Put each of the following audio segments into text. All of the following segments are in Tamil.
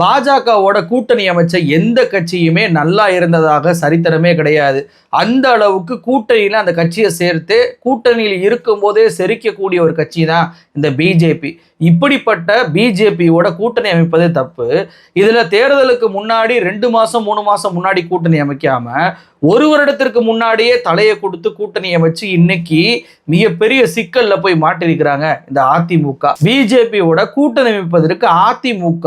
பாஜகவோட கூட்டணி அமைச்ச எந்த கட்சியுமே நல்லா இருந்ததாக சரித்திரமே கிடையாது. அந்த அளவுக்கு கூட்டணியில் அந்த கட்சியை சேர்த்து கூட்டணியில் இருக்கும்போதே செரிக்கக்கூடிய ஒரு கட்சி தான் இந்த பிஜேபி இப்படிப்பட்ட பிஜேபியோட கூட்டணி அமைப்பதே தப்பு. இதில் தேர்தலுக்கு முன்னாடி ரெண்டு மாதம் மூணு மாதம் முன்னாடி கூட்டணி அமைக்காம ஒரு வருடத்திற்கு முன்னாடியே தலையை கொடுத்து கூட்டணி அமைச்சு இன்னைக்கு மிகப்பெரிய சிக்கலில் போய் மாட்டிருக்கிறாங்க இந்த அதிமுக பிஜேபியோட கூட்டணி அமைப்பதற்கு அதிமுக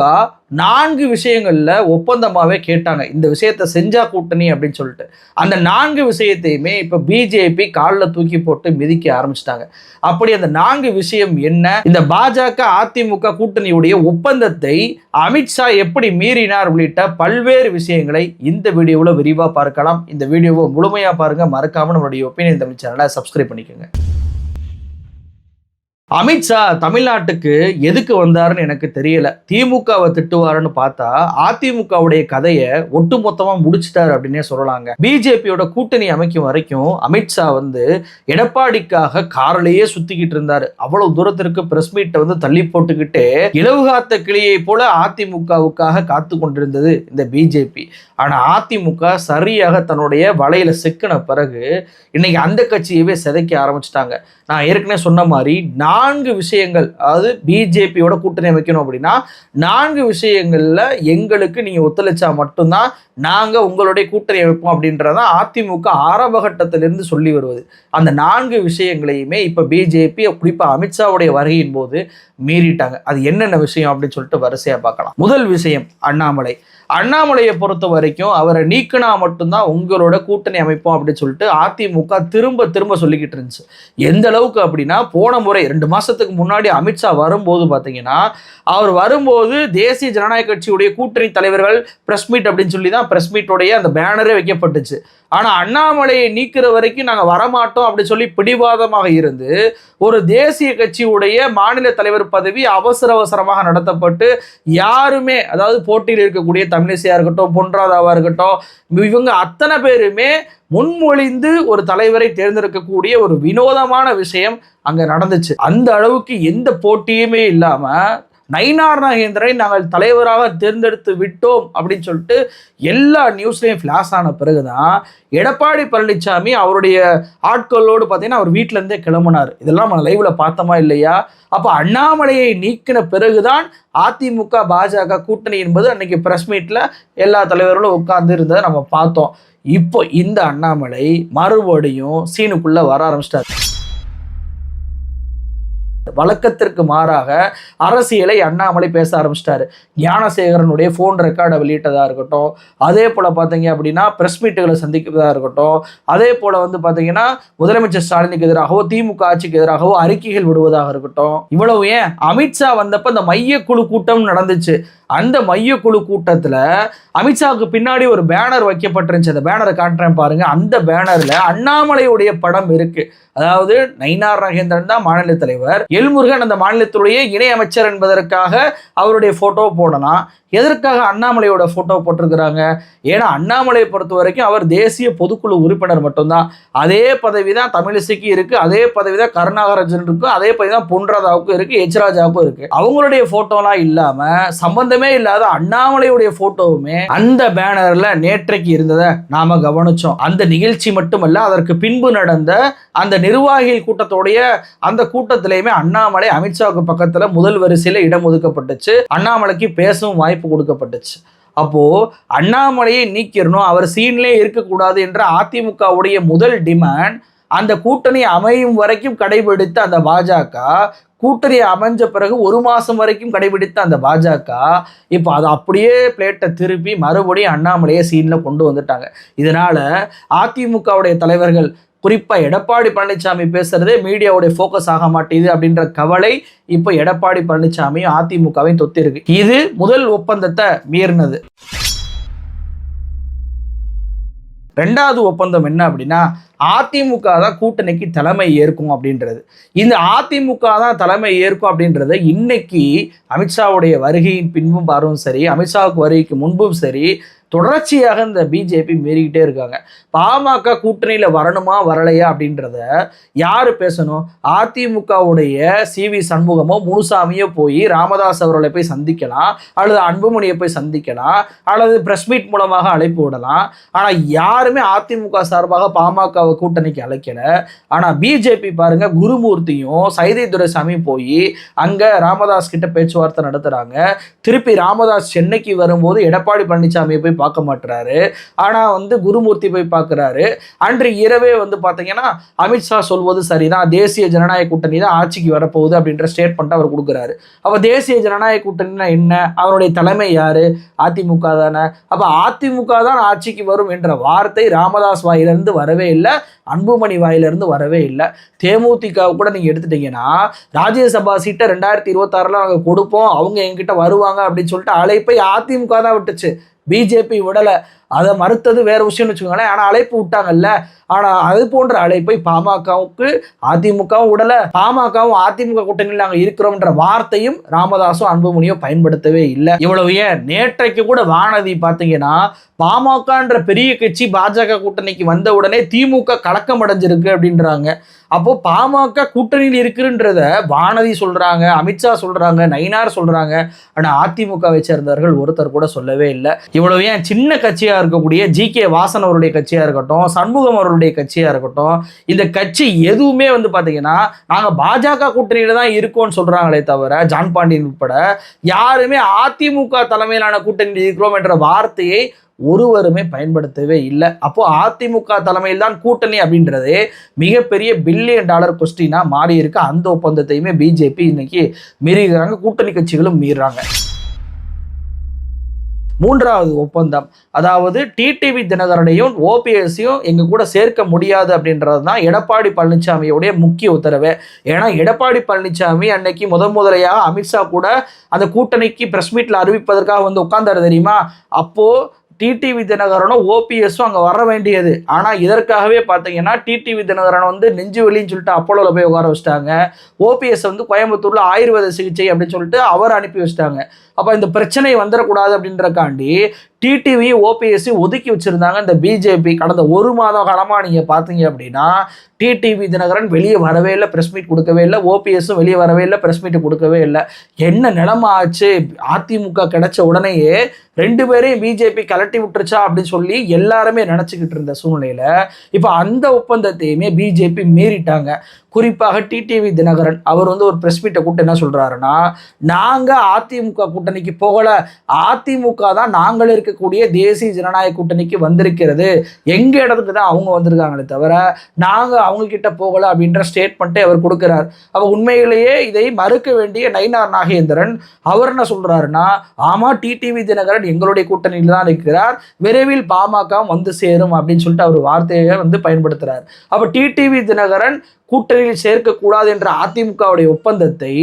நான்கு விஷயங்களில் ஒப்பந்தமாவே கேட்டாங்க. இந்த விஷயத்த செஞ்சா கூட்டணி அப்படின்னு சொல்லிட்டு. அந்த நான்கு விஷயத்தையுமே இப்போ பிஜேபி காலில் தூக்கி போட்டு மிதிக்க ஆரம்பிச்சிட்டாங்க. அப்படி அந்த நான்கு விஷயம் என்ன? இந்த பாஜக அதிமுக கூட்டணியுடைய ஒப்பந்தத்தை அமித்ஷா எப்படி மீறினார் உள்ளிட்ட பல்வேறு விஷயங்களை இந்த வீடியோவில் விரிவாக பார்க்கலாம். இந்த வீடியோவை முழுமையாக பாருங்க. மறக்காமல் நம்மளுடைய ஒப்பீனியன் தமிழ் சேனலை சப்ஸ்கிரைப் பண்ணிக்கோங்க. அமித்ஷா தமிழ்நாட்டுக்கு எதுக்கு வந்தாருன்னு எனக்கு தெரியல. திமுகவை திட்டுவாருன்னு பார்த்தா அதிமுகவுடைய கதையை ஒட்டுமொத்தமா முடிச்சிட்டாரு அப்படின்னே சொல்லலாங்க. பிஜேபியோட கூட்டணி அமைக்கும் வரைக்கும் அமித்ஷா வந்து எடப்பாடிக்காக காரிலேயே சுத்திக்கிட்டு இருந்தாரு. அவ்வளவு தூரத்திற்கு பிரஸ் மீட்டை வந்து தள்ளி போட்டுக்கிட்டு இலவுகாத்த கிளியை போல அதிமுகவுக்காக காத்து கொண்டிருந்தது இந்த பிஜேபி. ஆனா அதிமுக சரியாக தன்னுடைய வலையில சிக்கின பிறகு இன்னைக்கு அந்த கட்சியவே சிதைக்க ஆரம்பிச்சிட்டாங்க. நான் ஏற்கனவே சொன்ன மாதிரி நான்கு விஷயங்கள் அதாவது பிஜேபியோட கூட்டணி அமைக்கணும் அப்படின்னா நான்கு விஷயங்களில் எங்களுக்கு நீங்கள் ஒத்துழைச்சா மட்டும்தான் நாங்கள் உங்களுடைய கூட்டணி அமைப்போம் அப்படின்றதான் அதிமுக ஆரம்பகட்டத்திலிருந்து சொல்லி வருவது. அந்த நான்கு விஷயங்களையுமே இப்போ பிஜேபி குறிப்பாக அமித்ஷாவுடைய வருகையின் போது மீறிட்டாங்க. அது என்னென்ன விஷயம் அப்படின்னு சொல்லிட்டு வரிசையாக பார்க்கலாம். முதல் விஷயம் அண்ணாமலை. அண்ணாமலையை பொறுத்த வரைக்கும் அவரை நீக்கினா மட்டும்தான் உங்களோட கூட்டணி அமைப்போம் அப்படின்னு சொல்லிட்டு அதிமுக திரும்ப திரும்ப சொல்லிக்கிட்டு இருந்துச்சு. எந்த அளவுக்கு அப்படின்னா போன முறை ரெண்டு மாசத்துக்கு முன்னாடி அமித்ஷா வரும்போது பார்த்தீங்கன்னா அவர் வரும்போது தேசிய ஜனநாயக கட்சியுடைய கூட்டணி தலைவர்கள் பிரஸ் மீட் அப்படின்னு சொல்லி தான் பிரஸ் மீட்டோடைய அந்த பேனரே வைக்கப்பட்டுச்சு. ஆனால் அண்ணாமலையை நீக்கிற வரைக்கும் நாங்கள் வரமாட்டோம் அப்படின்னு சொல்லி பிடிவாதமாக இருந்து ஒரு தேசிய கட்சியுடைய மாநில தலைவர் பதவி அவசர அவசரமாக நடத்தப்பட்டு யாருமே அதாவது போட்டியில் இருக்கக்கூடிய தமிழிசையாக இருக்கட்டும் பொன்ராதாவாக இருக்கட்டும் இவங்க அத்தனை பேருமே முன்மொழிந்து ஒரு தலைவரை தேர்ந்தெடுக்கக்கூடிய ஒரு வினோதமான விஷயம் அங்கே நடந்துச்சு. அந்த அளவுக்கு எந்த போட்டியுமே இல்லாமல் நயினார் நாகேந்திரனை நாங்கள் தலைவராக தேர்ந்தெடுத்து விட்டோம் அப்படின்னு சொல்லிட்டு எல்லா நியூஸ்லையும் ஃப்ளாஷ் ஆன பிறகுதான் எடப்பாடி பழனிசாமி அவருடைய ஆட்களோடு பார்த்தீங்கன்னா அவர் வீட்டிலேருந்தே கிளம்புனார். இதெல்லாம் நம்ம லைவில் பார்த்தோமா இல்லையா? அப்போ அண்ணாமலையை நீக்கின பிறகுதான் அதிமுக பாஜக கூட்டணி என்பது அன்னைக்கு ப்ரெஸ் மீட்டில் எல்லா தலைவர்களும் உட்கார்ந்து இருந்ததை நம்ம பார்த்தோம். இப்போ இந்த அண்ணாமலை மறுபடியும் சீனுக்குள்ளே வர ஆரம்பிச்சிட்டார். வழக்கத்திற்கு மாறாக அரசியலை அண்ணாமலை பேச ஆரம்பிச்சிட்டாரு. ஞானசேகரனுடைய ஃபோன் ரெக்கார்டை வெளியிட்டதாக இருக்கட்டும் அதே போல் பார்த்தீங்க அப்படின்னா ப்ரெஸ் மீட்டுகளை சந்திக்கிறதா இருக்கட்டும் அதே போல் வந்து பார்த்தீங்கன்னா முதலமைச்சர் ஸ்டாலினுக்கு எதிராகவோ திமுக ஆட்சிக்கு எதிராகவோ அறிக்கைகள் விடுவதாக இருக்கட்டும். இவ்வளவு ஏன்? அமித்ஷா வந்தப்போ இந்த மையக்குழு கூட்டம் நடந்துச்சு. அந்த மையக்குழு கூட்டத்தில் அமித்ஷாவுக்கு பின்னாடி ஒரு பேனர் வைக்கப்பட்டிருந்துச்சு. அந்த பேனரை காட்டுறேன் பாருங்க. அந்த பேனரில் அண்ணாமலையுடைய படம் இருக்கு. அதாவது நயினார் நாகேந்திரன் தான் மாநில தலைவர். எல்முருகன் அந்த மாநிலத்துடைய இணை அமைச்சர் என்பதற்காக அவருடைய ஃபோட்டோவை போடலாம். எதற்காக அண்ணாமலையோட ஃபோட்டோ போட்டிருக்கிறாங்க? ஏன்னா அண்ணாமலையை பொறுத்த வரைக்கும் அவர் தேசிய பொதுக்குழு உறுப்பினர் மட்டும்தான். அதே பதவி தான் தமிழிசைக்கு இருக்கு. அதே பதவி தான் கருணாகரஜன் இருக்கு. அதே பதவி தான் பொன்ராதாவுக்கும் இருக்கு. எச் ராஜாவுக்கும் இருக்கு. அவங்களுடைய ஃபோட்டோலாம் இல்லாமல் சம்பந்தம் இல்லாத அண்ணாமலையுடைய போட்டோவுமே அந்த பேனர்ல நேற்றைக்கு இருந்ததை நாம கவனிச்சோம். அந்த நிகழ்ச்சி மட்டுமல்ல அதற்கு பின்பு நடந்த அந்த நிர்வாகிகள் கூட்டத்தோடைய அந்த கூட்டத்திலையுமே அண்ணாமலை அமித்ஷாவுக்கு பக்கத்துல முதல் வரிசையில இடம் ஒதுக்கப்பட்டுச்சு. அண்ணாமலைக்கு பேசவும் வாய்ப்பு கொடுக்கப்பட்டுச்சு. அப்போ அண்ணாமலையை நீக்கிடணும் அவர் சீன்லேயே இருக்கக்கூடாது என்ற அதிமுகவுடைய முதல் டிமாண்ட் அந்த கூட்டணி அமையும் வரைக்கும் கடைபிடித்த அந்த பாஜக கூட்டணி அமைஞ்ச பிறகு ஒரு மாதம் வரைக்கும் கடைபிடித்த அந்த பாஜக இப்போ அதை அப்படியே பிளேட்டை திருப்பி மறுபடியும் அண்ணாமலையை சீனில் கொண்டு வந்துட்டாங்க. இதனால் அதிமுகவுடைய தலைவர்கள் குறிப்பாக எடப்பாடி பழனிசாமி பேசுகிறதே மீடியாவுடைய ஃபோக்கஸ் ஆக மாட்டேது அப்படின்ற கவலை இப்போ எடப்பாடி பழனிசாமியும் அதிமுகவையும் தொத்திருக்கு. இது முதல் ஒப்பந்தத்தை மீறினது. ரெண்டாவது ஒப்பந்தம் என்ன அப்படின்னா அதிமுக தான் கூட்டணிக்கு தலைமை ஏற்கும் அப்படின்றது. இந்த அதிமுக தான் தலைமை ஏற்கும் அப்படின்றத இன்னைக்கு அமித்ஷாவுடைய வருகையின் பின்பும் பாரும் சரி அமித்ஷாவுக்கு வருகைக்கு முன்பும் சரி தொடர்ச்சியாக இந்த பிஜேபி மீறிக்கிட்டே இருக்காங்க. பாமக கூட்டணியில் வரணுமா வரலையா அப்படின்றத யார் பேசணும்? அதிமுகவுடைய சி வி சண்முகமோ முனுசாமியோ போய் ராமதாஸ் அவர்களை போய் சந்திக்கலாம் அல்லது அன்புமணியை போய் சந்திக்கலாம் அல்லது பிரஸ் மீட் மூலமாக அழைப்பு விடலாம். ஆனால் யாருமே அதிமுக சார்பாக பாமக கூட்டணிக்கு அழைக்கல. ஆனால் பிஜேபி பாருங்க குருமூர்த்தியும் சைதை துரைசாமியும் போய் அங்கே ராமதாஸ் கிட்ட பேச்சுவார்த்தை நடத்துகிறாங்க திருப்பி ராமதாஸ் சென்னைக்கு வரும்போது எடப்பாடி பழனிசாமியை போய் பார்க்க மாட்டுறாரு ஆனால் வந்து குருமூர்த்தி போய் பார்க்குறாரு. அன்று இரவே வந்து பார்த்தீங்கன்னா அமித்ஷா சொல்வது சரிதான். தேசிய ஜனநாயக கூட்டணி தான் ஆட்சிக்கு வரப்போகுது அப்படின்ற ஸ்டேட்மெண்ட் அவர் கொடுக்குறாரு. அப்போ தேசிய ஜனநாயக கூட்டணினா என்ன? அவருடைய தலைமை யார்? அதிமுக தானே. அப்போ அதிமுக தான் ஆட்சிக்கு வரும் என்ற வார்த்தை ராமதாஸ் வாயிலிருந்து வரவே இல்லை. அன்புமணி வாயிலிருந்து வரவே இல்லை. தேமுதிக கூட நீங்கள் எடுத்துட்டீங்கன்னா ராஜ்யசபா சீட்டை ரெண்டாயிரத்தி இருபத்தாறில் நாங்கள் கொடுப்போம். அவங்க எங்கிட்ட வருவாங்க அப்படின்னு சொல்லிட்டு அழைப்பை அதிமுக தான் விட்டுச்சு. பிஜேபி விடலை. அதை மறுத்தது வேற விஷயம்னு வச்சுக்கோங்களேன். ஆனால் அழைப்பு விட்டாங்கல்ல. ஆனால் அது போன்ற அழைப்பை பாமகவுக்கு அதிமுகவும் விடலை. பாமகவும் அதிமுக கூட்டணியில் நாங்கள் இருக்கிறோம்ன்ற வார்த்தையும் ராமதாசும் அன்புமணியும் பயன்படுத்தவே இல்லை. இவ்வளவு ஏன்? நேற்றைக்கு கூட வானதி பார்த்தீங்கன்னா பாமகன்ற பெரிய கட்சி பாஜக கூட்டணிக்கு வந்த உடனே திமுக கலக்கம் அடைஞ்சிருக்கு அப்படின்றாங்க. அப்போ பாமக கூட்டணியில் இருக்குன்றத வானதி சொல்றாங்க அமித்ஷா சொல்றாங்க நயினார் சொல்றாங்க. ஆனால் அதிமுகவை சேர்ந்தவர்கள் ஒருத்தர் கூட சொல்லவே இல்லை. இவ்வளவு ஏன்? சின்ன கட்சியாக இருக்கக்கூடிய ஜி கே வாசன் அவருடைய கட்சியா இருக்கட்டும் சண்முகம் அவருடைய கட்சியாக இருக்கட்டும் இந்த கட்சி எதுவுமே வந்து பார்த்தீங்கன்னா நாங்க பாஜக கூட்டணியில தான் இருக்கோம்னு சொல்றாங்களே தவிர ஜான் பாண்டியன் உட்பட யாருமே அதிமுக தலைமையிலான கூட்டணியில் இருக்கிறோம் என்ற வார்த்தையை ஒருவருமே பயன்படுத்தவே இல்லை. அப்போ அதிமுக தலைமையில் தான் கூட்டணி அப்படின்றது மிகப்பெரிய பில்லியன் டாலர் கொஸ்டினா மாறி இருக்கு. அந்த ஒப்பந்தத்தையுமே பிஜேபி இன்னைக்கு மீறுகிறாங்க. கூட்டணி கட்சிகளும் மீறாங்க மூன்றாவது ஒப்பந்தம். அதாவது டிடிவி தினகரனையும் ஓபிஎஸ்ஸையும் எங்கள் கூட சேர்க்க முடியாது அப்படின்றது தான் எடப்பாடி பழனிசாமியோடைய முக்கிய உத்தரவு. ஏன்னா எடப்பாடி பழனிசாமி அன்னைக்கு முதன் முதலையாக அமித்ஷா கூட அந்த கூட்டணிக்கு ப்ரெஸ் மீட்டில் அறிவிப்பதற்காக வந்து உட்கார்ந்தாரு தெரியுமா? அப்போது டிடிவி தினகரனும் ஓபிஎஸும் அங்கே வர வேண்டியது. ஆனால் இதற்காகவே பார்த்தீங்கன்னா டிடிவி தினகரன் வந்து நெஞ்சு வெளின்னு சொல்லிட்டு அப்போலோவில் போய் உட்கார வச்சிட்டாங்க. ஓபிஎஸ் வந்து கோயம்புத்தூரில் ஆயுர்வேத சிகிச்சை அப்படின்னு சொல்லிட்டு அவர் அனுப்பி வச்சிட்டாங்க. அப்போ இந்த பிரச்சனை வந்துடக்கூடாது அப்படின்றக்காண்டி டிடிவி ஓபிஎஸ்சி ஒதுக்கி வச்சுருந்தாங்க இந்த பிஜேபி கடந்த ஒரு மாதம் காலமாக நீங்கள் பார்த்தீங்க அப்படின்னா டிடிவி தினகரன் வெளியே வரவே இல்லை ப்ரெஸ் மீட் கொடுக்கவே இல்லை ஓபிஎஸும் வெளியே வரவே இல்லை ப்ரெஸ் மீட் கொடுக்கவே இல்லை. என்ன நிலைமை ஆச்சு? அதிமுக கிடைச்ச உடனேயே ரெண்டு பேரையும் பிஜேபி கலட்டி விட்டுருச்சா அப்படின்னு சொல்லி எல்லாருமே நினச்சிக்கிட்டு இருந்த சூழ்நிலையில் இப்போ அந்த ஒப்பந்தத்தையுமே பிஜேபி மீறிட்டாங்க. குறிப்பாக டிடிவி தினகரன் அவர் வந்து ஒரு ப்ரெஸ் மீட்டை கூட்டு என்ன சொல்கிறாருன்னா நாங்கள் அதிமுக கூட்டணிக்கு போகலை. அதிமுக தான் நாங்கள் இருக்கக்கூடிய தேசிய ஜனநாயக கூட்டணிக்கு வந்திருக்கிறது. எங்கள் இடத்துக்கு தான் அவங்க வந்திருக்காங்களே தவிர நாங்கள் அவங்கக்கிட்ட போகலை அப்படின்ற ஸ்டேட்மெண்ட்டை அவர் கொடுக்குறார். அப்போ உண்மையிலேயே இதை மறுக்க வேண்டிய நயினார் நாகேந்திரன் அவர் என்ன சொல்கிறாருன்னா ஆமாம் டிடிவி தினகரன் எங்களுடைய கூட்டணியில் தான் இருக்கிறார். விரைவில் பாமக வந்து சேரும் அப்படின்னு சொல்லிட்டு அவர் வார்த்தையை வந்து பயன்படுத்துகிறார் அப்போ டிடிவி தினகரன் கூட்டணியில் சேர்க்கக்கூடாது என்ற அதிமுகவுடைய ஒப்பந்தத்தை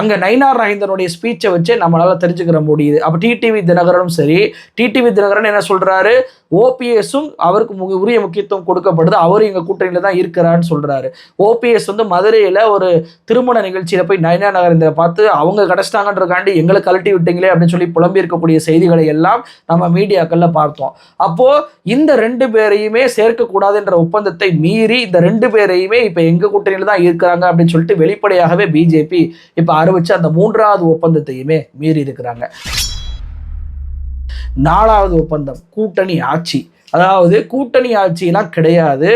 அங்கே நயினார் நாகேந்திரனுடைய ஸ்பீச்சை வச்சு நம்மளால் தெரிஞ்சுக்கிற முடியுது. அப்போ டிடிவி தினகரனும் சரி டிடிவி தினகரன் என்ன சொல்கிறாரு ஓபிஎஸும் அவருக்கு மு உரிய முக்கியத்துவம் கொடுக்கப்படுது. அவரும் எங்கள் கூட்டணியில் தான் இருக்கிறான்னு சொல்கிறாரு ஓபிஎஸ் வந்து மதுரையில் ஒரு திருமண நிகழ்ச்சியில் போய் நயினார் நாகேந்திர பார்த்து அவங்க கிடச்சிட்டாங்கன்றக்காண்டி எங்களை கழட்டி விட்டீங்களே அப்படின்னு சொல்லி புலம்பி இருக்கக்கூடிய செய்திகளை எல்லாம் நம்ம மீடியாக்களில் பார்த்தோம். அப்போது இந்த ரெண்டு பேரையுமே சேர்க்கக்கூடாதுன்ற ஒப்பந்தத்தை மீறி இந்த ரெண்டு பேரையுமே இப்போ எங்கள் கூட்டணியில் தான் இருக்கிறாங்க அப்படின்னு சொல்லிட்டு வெளிப்படையாகவே பிஜேபி இப்போ அறிவிச்சு அந்த மூன்றாவது ஒப்பந்தத்தையுமே மீறி இருக்கிறாங்க. நாலாவது ஒப்பந்தம் கூட்டணி ஆட்சி. அதாவது கூட்டணி ஆட்சியெல்லாம் கிடையாது.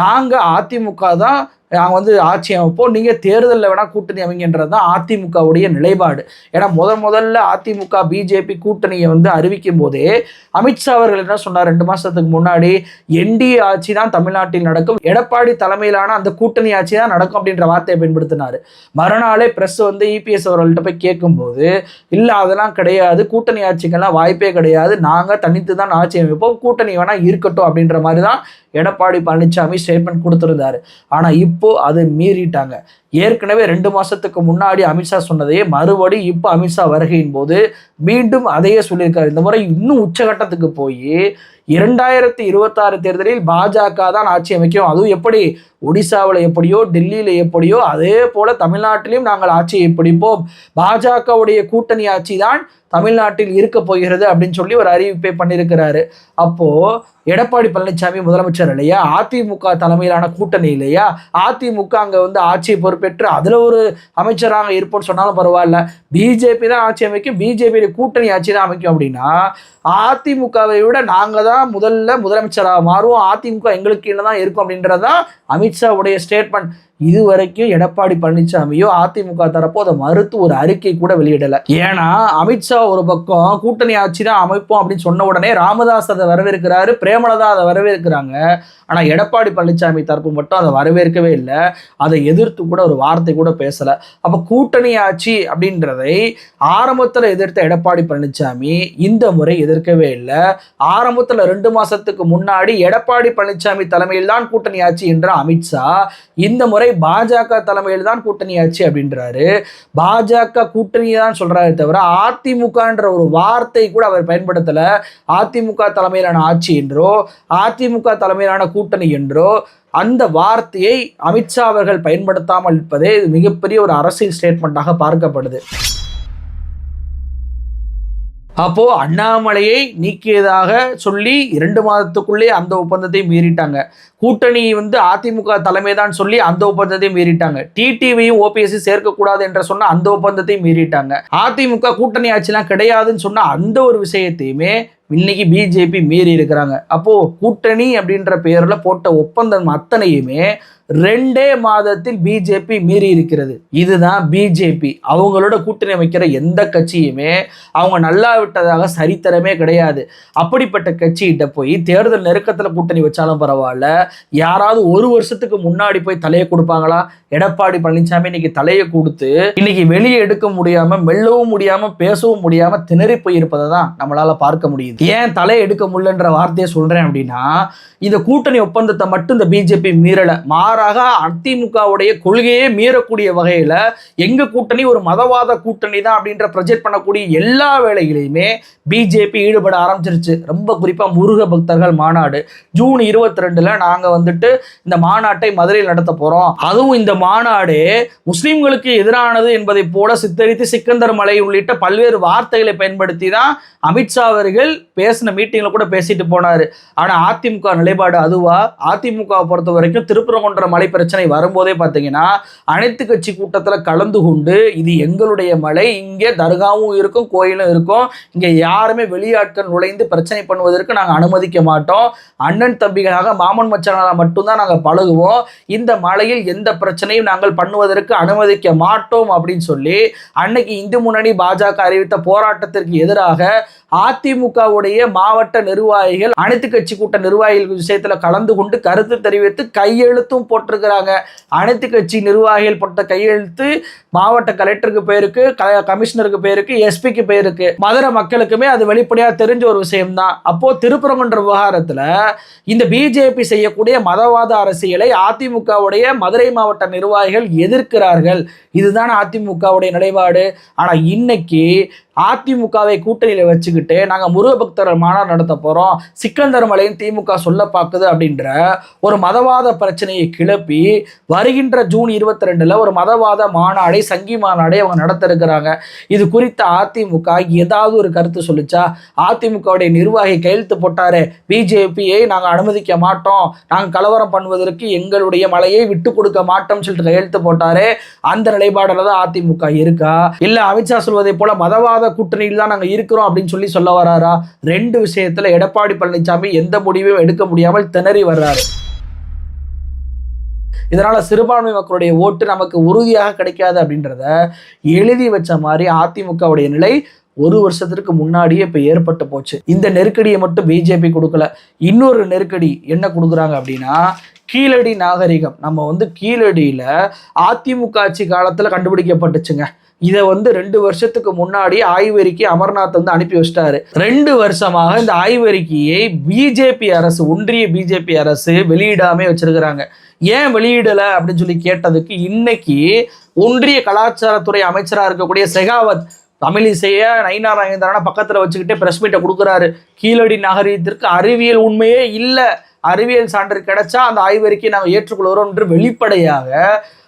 நாங்கள் அதிமுக தான் நாங்கள் வந்து ஆட்சி அமைப்போம். நீங்கள் தேர்தலில் வேணால் கூட்டணி அமைங்கன்றது தான் அதிமுகவுடைய நிலைப்பாடு. ஏன்னா முதல் முதல்ல அதிமுக பிஜேபி கூட்டணியை வந்து அறிவிக்கும் போதே அமித்ஷா அவர்கள் என்ன சொன்னார்? ரெண்டு மாதத்துக்கு முன்னாடி என்டிஏ ஆட்சி தான் தமிழ்நாட்டில் நடக்கும். எடப்பாடி தலைமையிலான அந்த கூட்டணி ஆட்சி தான் நடக்கும் அப்படின்ற வார்த்தையை பயன்படுத்தினார். மறுநாளே ப்ரெஸ் வந்து இபிஎஸ் அவர்கள்ட்ட போய் கேட்கும்போது இல்லை அதெல்லாம் கிடையாது. கூட்டணி ஆட்சிக்கெல்லாம் வாய்ப்பே கிடையாது. நாங்கள் தனித்து தான் ஆட்சி அமைப்போம். கூட்டணி வேணால் இருக்கட்டும் அப்படின்ற மாதிரி தான் எடப்பாடி பழனிசாமி ஸ்டேட்மெண்ட் கொடுத்துருந்தாரு. ஆனால் இப்போ அது மீறிட்டாங்க. ஏற்கனவே ரெண்டு மாசத்துக்கு முன்னாடி அமித்ஷா சொன்னதையே மறுபடி இப்போ அமித்ஷா வருகையின் போது மீண்டும் அதையே சொல்லியிருக்காரு. இந்த முறை இன்னும் உச்சகட்டத்துக்கு போய் இரண்டாயிரத்தி இருபத்தாறு தேர்தலில் பாஜக தான் ஆட்சி அமைக்கும். அதுவும் எப்படி? ஒடிசாவில் எப்படியோ டெல்லியில் எப்படியோ அதே போல தமிழ்நாட்டிலையும் நாங்கள் ஆட்சியை பிடிப்போம். பாஜகவுடைய கூட்டணி ஆட்சி தான் தமிழ்நாட்டில் இருக்க போகிறது அப்படின்னு சொல்லி ஒரு அறிவிப்பை பண்ணியிருக்கிறாரு. அப்போ எடப்பாடி பழனிசாமி முதலமைச்சர் இல்லையா? அதிமுக தலைமையிலான கூட்டணி இல்லையா? அதிமுக அங்கே வந்து ஆட்சியை பொறுப்பேற்று அதில் ஒரு அமைச்சராக இருப்போம்னு சொன்னாலும் பரவாயில்ல. பிஜேபி தான் ஆட்சி அமைக்கும். பிஜேபியுடைய கூட்டணி ஆட்சி தான் அமைக்கும் அப்படின்னா அதிமுகவை விட நாங்கள் தான் முதல்ல முதலமைச்சராக மாறுவோம் அதிமுக எங்களுக்கு கீழே தான் இருக்கும் அப்படின்றதான் அமித்ஷாவுடைய ஸ்டேட்மெண்ட் இது வரைக்கும் எடப்பாடி பழனிசாமியோ அதிமுக தரப்போ அதை மறுத்து ஒரு அறிக்கை கூட வெளியிடலை. ஏன்னா அமித்ஷா ஒரு பக்கம் கூட்டணி ஆட்சி தான் அமைப்போம் அப்படின்னு சொன்ன உடனே ராமதாஸ் அதை வரவேற்கிறாரு பிரேமலதா அதை வரவேற்கிறாங்க. ஆனால் எடப்பாடி பழனிசாமி தரப்பு மட்டும் அதை வரவேற்கவே இல்லை. அதை எதிர்த்து கூட ஒரு வார்த்தை கூட பேசலை. அப்போ கூட்டணி ஆட்சி அப்படின்றதை ஆரம்பத்தில் எதிர்த்த எடப்பாடி பழனிசாமி இந்த முறை எதிர்க்கவே இல்லை. ஆரம்பத்தில் ரெண்டு மாதத்துக்கு முன்னாடி எடப்பாடி பழனிசாமி தலைமையில் தான் கூட்டணி ஆட்சி என்ற அமித்ஷா இந்த முறை பாஜக தலைமையில் தான் கூட்டணி ஆட்சி அப்படின்றாரு. பாஜக கூட்டணியை தான் சொல்றாரு தவிர அதிமுகன்ற ஒரு வார்த்தை கூட அவர் பயன்படுத்தல. அதிமுக தலைமையிலான ஆட்சி என்றோ அதிமுக தலைமையிலான கூட்டணி என்றோ அந்த வார்த்தையை அமித்ஷா அவர்கள் பயன்படுத்தாமல் இருப்பதே இது மிகப்பெரிய ஒரு அரசியல் ஸ்டேட்மெண்ட்டாக பார்க்கப்படுது. அப்போ அண்ணாமலையை நீக்கியதாக சொல்லி இரண்டு மாதத்துக்குள்ளே அந்த ஒப்பந்தத்தை மீறிட்டாங்க. கூட்டணி வந்து அதிமுக தலைமை தான் சொல்லி அந்த ஒப்பந்தத்தை மீறிட்டாங்க. டிடிவியும் ஓபிஎஸ்சி சேர்க்கக்கூடாது என்று சொன்ன அந்த ஒப்பந்தத்தை மீறிட்டாங்க. அதிமுக கூட்டணி ஆட்சிலாம் கிடையாதுன்னு சொன்ன அந்த ஒரு விஷயத்தையுமே இன்னைக்கு பிஜேபி மீறி இருக்கிறாங்க. அப்போ கூட்டணி அப்படின்ற பெயர்ல போட்ட ஒப்பந்தம் அத்தனையுமே ரெண்டே மாதத்தில் பிஜேபி மீறி இருக்கிறது. இதுதான் பிஜேபி அவங்களோட கூட்டணி அமைக்கிற எந்த கட்சியுமே அவங்க நல்லா விட்டதாக சரித்திரமே கிடையாது. அப்படிப்பட்ட கட்சிகிட்ட போய் தேர்தல் நெருக்கத்தில் கூட்டணி வச்சாலும் பரவாயில்ல. யாராவது ஒரு வருஷத்துக்கு முன்னாடி போய் தலையை கொடுப்பாங்களா? எடப்பாடி பழனிசாமி இன்னைக்கு தலையை கொடுத்து இன்னைக்கு வெளியே எடுக்க முடியாம மெல்லவும் முடியாம பேசவும் முடியாம திணறி போயிருப்பதை தான் நம்மளால பார்க்க முடியுது. ஏன் தலை எடுக்க முடியலன்ற வார்த்தையை சொல்கிறேன் அப்படின்னா இந்த கூட்டணி ஒப்பந்தத்தை மட்டும் இந்த பிஜேபி மீறலை. மாறாக அதிமுகவுடைய கொள்கையே மீறக்கூடிய வகையில் எங்கள் கூட்டணி ஒரு மதவாத கூட்டணி தான் அப்படின்ற ப்ரொஜெக்ட் பண்ணக்கூடிய எல்லா வேலைகளையுமே பிஜேபி ஈடுபட ஆரம்பிச்சிருச்சு. ரொம்ப குறிப்பாக முருக பக்தர்கள் மாநாடு. ஜூன் இருபத்தி ரெண்டில் நாங்கள் வந்துட்டு இந்த மாநாட்டை மதுரையில் நடத்த போகிறோம் அதுவும் இந்த மாநாடு முஸ்லீம்களுக்கு எதிரானது என்பதை போல சித்தரித்து சிக்கந்தர் மலை உள்ளிட்ட பல்வேறு வார்த்தைகளை பயன்படுத்தி தான் அமித்ஷா அவர்கள் பேசின மீட்டிங்கில் கூட பேசிட்டு போனார். ஆனால் அதிமுக நிலைப்பாடு அதுவா? அதிமுகவை பொறுத்த வரைக்கும் திருப்பரங்குன்ற மலை பிரச்சனை வரும்போதே பார்த்தீங்கன்னா அனைத்து கட்சி கூட்டத்தில் கலந்து கொண்டு இது எங்களுடைய மலை இங்கே தர்காவும் இருக்கும் கோயிலும் இருக்கும் இங்கே யாருமே வெளியாட்கள் நுழைந்து பிரச்சனை பண்ணுவதற்கு நாங்கள் அனுமதிக்க மாட்டோம். அண்ணன் தம்பிகளாக மாமன் மச்சானாக மட்டும்தான் நாங்கள் பழகுவோம். இந்த மலையில் எந்த பிரச்சனையும் நாங்கள் பண்ணுவதற்கு அனுமதிக்க மாட்டோம் அப்படின்னு சொல்லி அன்னைக்கு இந்து முன்னணி பாஜக அறிவித்த போராட்டத்திற்கு எதிராக அதிமுகவுடைய மாவட்ட நிர்வாகிகள் அனைத்து கட்சி கூட்ட நிர்வாகிகள் விஷயத்துல கலந்து கொண்டு கருத்து தெரிவித்து கையெழுத்தும் போட்டிருக்கிறாங்க. அனைத்து கட்சி நிர்வாகிகள் போட்ட கையெழுத்து மாவட்ட கலெக்டருக்கு பேருக்கு க- கமிஷனருக்கு பேருக்கு எஸ்பிக்கு பேருக்கு மதுரை மக்களுக்குமே அது வெளிப்படையா தெரிஞ்ச ஒரு விஷயம்தான். அப்போ திருப்பரங்குன்ற விவகாரத்துல இந்த பிஜேபி செய்யக்கூடிய மதவாத அரசியலை அதிமுகவுடைய மதுரை மாவட்ட நிர்வாகிகள் எதிர்க்கிறார்கள். இதுதான் அதிமுகவுடைய நிலைப்பாடு. ஆனா இன்னைக்கு அதிமுகவை கூட்டணியில் வச்சுக்கிட்டு நாங்கள் முருக பக்தர்கள் மாநாடு நடத்த போகிறோம் சிக்கந்தர் மலையின் திமுக சொல்ல பார்க்குது அப்படின்ற ஒரு மதவாத பிரச்சனையை கிளப்பி வருகின்ற ஜூன் இருபத்தி ரெண்டுல ஒரு மதவாத மாநாடை சங்கி மாநாடை அவங்க நடத்த இருக்கிறாங்க. இது குறித்த அதிமுக ஏதாவது ஒரு கருத்து சொல்லிச்சா? அதிமுகவுடைய நிர்வாகி கையெழுத்து போட்டாரு. பிஜேபியை நாங்கள் அனுமதிக்க மாட்டோம். நாங்கள் கலவரம் பண்ணுவதற்கு எங்களுடைய மலையை விட்டு கொடுக்க மாட்டோம்னு சொல்லிட்டு கையெழுத்து போட்டாரு. அந்த நிலைப்பாடில் தான் அதிமுக இருக்கா? இல்லை அமித்ஷா சொல்வதை போல மதவாத கூட்டணியில் தான் நாங்கள் இருக்கிறோம் அப்படின்னு சொல்லி சொல்ல வராரா? ரெண்டு விஷயத்துல எடப்பாடி பழனிசாமி எந்த முடிவையும் எடுக்க முடியாமல் திணறி வர்றாரு. இதனால சிறுபான்மை மக்களுடைய ஓட்டு நமக்கு உறுதியாக கிடைக்காது அப்படின்றத எழுதி வச்ச மாதிரி அதிமுகவுடைய நிலை ஒரு வருஷத்திற்கு முன்னாடியே இப்போ ஏற்பட்டு போச்சு. இந்த நெருக்கடியை மட்டும் பிஜேபி கொடுக்கல. இன்னொரு நெருக்கடி என்ன கொடுக்குறாங்க அப்படின்னா கீழடி நாகரிகம். நம்ம வந்து கீழடியில அதிமுக ஆட்சி காலத்துல கண்டுபிடிக்கப்பட்டுச்சுங்க. இதை வந்து ரெண்டு வருஷத்துக்கு முன்னாடி ஆய்வறிக்கை அமர்நாத் வந்து அனுப்பி வச்சிட்டாரு. ரெண்டு வருஷமாக இந்த ஆய்வறிக்கையை பிஜேபி அரசு ஒன்றிய பிஜேபி அரசு வெளியிடாமே வச்சிருக்கிறாங்க. ஏன் வெளியிடலை அப்படின்னு சொல்லி கேட்டதுக்கு இன்னைக்கு ஒன்றிய கலாச்சாரத்துறை அமைச்சராக இருக்கக்கூடிய செகாவத் தமிழிசைய நயினா நாகேந்திரனா பக்கத்தில் வச்சுக்கிட்டே பிரஸ் மீட்டை கொடுக்குறாரு. கீழடி நாகரிகத்திற்கு அறிவியல் உண்மையே இல்லை. அறிவியல் சான்று கிடைச்சா அந்த ஆய்வறிக்கையை நாங்கள் ஏற்றுக்கொள்கிறோம் என்று வெளிப்படையாக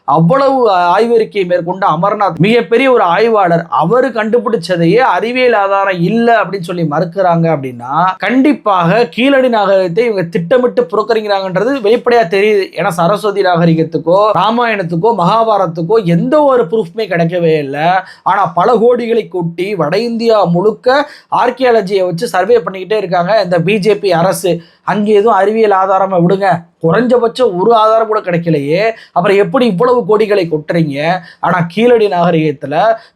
அவ்வளவு ஆய்வறிக்கை மேற்கொண்ட அமர்நாத் மிகப்பெரிய ஒரு ஆய்வாளர். அவரு கண்டுபிடிச்சதையே அறிவியல் ஆதாரம் இல்லை அப்படின்னு சொல்லி மறுக்கிறாங்க அப்படின்னா கண்டிப்பாக கீழடி நாகரிகத்தை இவங்க திட்டமிட்டு புறக்கறிங்கிறாங்கன்றது வெளிப்படையா தெரியுது. ஏன்னா சரஸ்வதி நாகரிகத்துக்கோ ராமாயணத்துக்கோ மகாபாரத்துக்கோ எந்த ஒரு ப்ரூஃப்மே கிடைக்கவே இல்லை. ஆனா பல கோடிகளை கொட்டி வட இந்தியா முழுக்க ஆர்கியாலஜியை வச்சு சர்வே பண்ணிக்கிட்டே இருக்காங்க இந்த பிஜேபி அரசு. அங்கே எதுவும் அறிவியல் ஆதாரமா விடுங்க. குறைஞ்சபட்சம் ஒரு ஆதாரம் கூட கிடைக்கலையே. அப்புறம் எப்படி இவ்வளவு கோடிகளை கொட்டுறீங்க. ஆனா கீழடி நாகரிகத்துல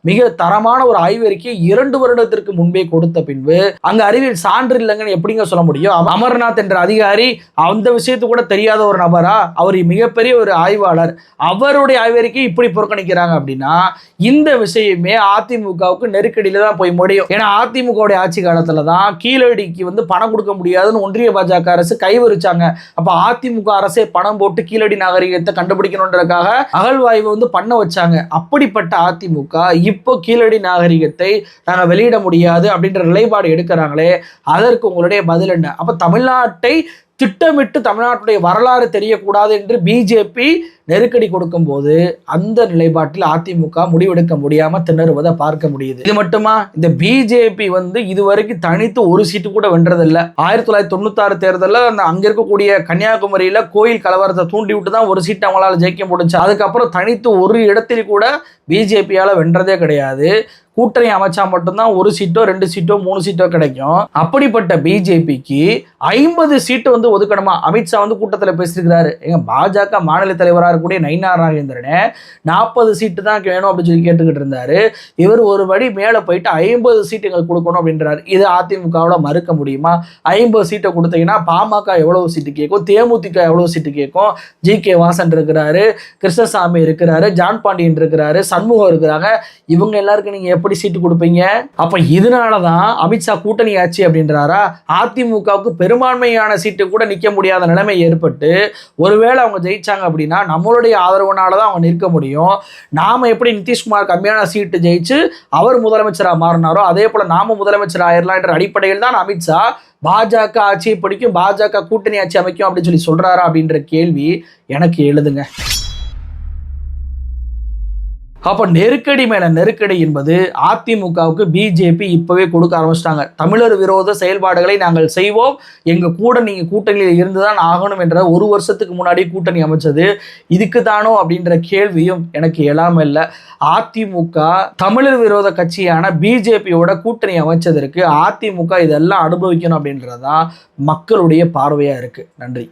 மிக தரமான ஒரு ஆய்வறிக்கை இரண்டு வருடத்திற்கு முன்பே கொடுத்த பின்பு அங்கே அறிவியல் சான்று இல்லைங்கன்னு எப்படிங்க சொல்ல முடியும்? அமர்நாத் என்ற அதிகாரி அந்த விஷயத்து கூட தெரியாத ஒரு நபரா அவர் மிகப்பெரிய ஒரு ஆய்வாளர். அவருடைய ஆய்வறிக்கை இப்படி புறக்கணிக்கிறாங்க அப்படின்னா இந்த விஷயமே அதிமுகவுக்கு நெருக்கடியில தான் போய் முடியும். ஏன்னா அதிமுகவுடைய ஆட்சி காலத்துல தான் கீழடிக்கு வந்து பணம் கொடுக்க முடியாதுன்னு ஒன்றிய பாஜக அரசு கைவரிச்சாங்க. அப்ப அதிமுக அரசே பணம் போட்டு கீழடி நாகரிகத்தை கண்டுபிடிக்கணுன்றதுக்காக அகழ்வாய்வு வந்து பண்ண வச்சாங்க. அப்படிப்பட்ட அதிமுக இப்போ கீழடி நாகரிகத்தை நாங்கள் வெளியிட முடியாது அப்படின்ற நிலைப்பாடு எடுக்கிறாங்களே அதற்கு உங்களுடைய பதில் என்ன? அப்ப தமிழ்நாட்டை திட்டமிட்டு தமிழ்நாட்டுடைய வரலாறு தெரியக்கூடாது என்று பிஜேபி நெருக்கடி கொடுக்கும்போது அந்த நிலைப்பாட்டில் அதிமுக முடிவெடுக்க முடியாமல் திணறுவதை பார்க்க முடியுது. இது மட்டுமா? இந்த பிஜேபி வந்து இதுவரைக்கும் தனித்து ஒரு சீட்டு கூட வென்றதில்லை. ஆயிரத்தி தொள்ளாயிரத்தி தொண்ணூத்தாறு தேர்தலில் அந்த அங்கே இருக்கக்கூடிய கன்னியாகுமரியில் கோயில் கலவரத்தை தூண்டி விட்டு தான் ஒரு சீட் அவங்களால ஜெயிக்க முடிஞ்சு அதுக்கப்புறம் தனித்து ஒரு இடத்தில் கூட பிஜேபியால் வென்றதே கிடையாது. கூட்டணி அமைச்சா மட்டும்தான் ஒரு சீட்டோ ரெண்டு சீட்டோ மூணு சீட்டோ கிடைக்கும். அப்படிப்பட்ட பிஜேபிக்கு ஐம்பது சீட்டு வந்து ஒதுக்கணுமா? அமித்ஷா வந்து கூட்டத்தில் பேசியிருக்கிறாரு. எங்க பாஜக மாநில தலைவராக இருக்கக்கூடிய நயினார் நாகேந்திரனே நாற்பது சீட்டு தான் வேணும் அப்படின்னு சொல்லி கேட்டுக்கிட்டு இருந்தாரு. இவர் ஒரு வழி மேலே போயிட்டு ஐம்பது சீட்டு எங்களுக்கு கொடுக்கணும் அப்படின்றாரு. இது அதிமுகவில் மறுக்க முடியுமா? ஐம்பது சீட்டை கொடுத்தீங்கன்னா பாமக எவ்வளவு சீட்டு கேட்கும்? தேமுதிக எவ்வளவு சீட்டு கேட்கும்? ஜி கே வாசன் இருக்கிறாரு கிருஷ்ணசாமி இருக்கிறாரு ஜான் பாண்டியன் இருக்கிறாரு சண்முகம் இருக்கிறாங்க. இவங்க எல்லாருக்கும் நீங்க எப்படி சீட்டு கொடுப்பீங்க? அப்ப இதனால தான் அமித்ஷா கூட்டணி ஆச்சு அப்படின்றாரா? அதிமுகவுக்கு பெரும்பான்மையான சீட்டு கூட நிற்க முடியாத நிலைமை ஏற்பட்டு ஒருவேளை அவங்க ஜெயிச்சாங்க அப்படின்னா நம்மளுடைய ஆதரவுனால தான் அவங்க நிற்க முடியும். நாம எப்படி நிதிஷ்குமார் கம்மியான சீட்டு ஜெயிச்சு அவர் முதலமைச்சரா மாறினாரோ அதே போல நாம முதலமைச்சர் ஆயிரலாம் என்ற அடிப்படையில் தான் அமித்ஷா பாஜக ஆட்சியை பிடிக்கும் பாஜக கூட்டணி ஆட்சி அமைக்கும் அப்படின்னு சொல்லி சொல்றாரா அப்படின்ற கேள்வி எனக்கு எழுதுங்க. அப்போ நெருக்கடி மேலே நெருக்கடி என்பது அதிமுகவுக்கு பிஜேபி இப்போவே கொடுக்க ஆரம்பிச்சிட்டாங்க. தமிழர் விரோத செயல்பாடுகளை நாங்கள் செய்வோம். எங்கள் கூட நீங்கள் கூட்டணியில் இருந்துதான் ஆகணும் என்ற ஒரு வருஷத்துக்கு முன்னாடி கூட்டணி அமைச்சது. இதுக்கு தானோ அப்படின்ற கேள்வியும் எனக்கு எல்லாமே இல்லை. அதிமுக தமிழர் விரோத கட்சியான பிஜேபியோட கூட்டணி அமைச்சதற்கு அதிமுக இதெல்லாம் அனுபவிக்கணும் அப்படின்றது தான் மக்களுடைய பார்வையாக இருக்குது நன்றி.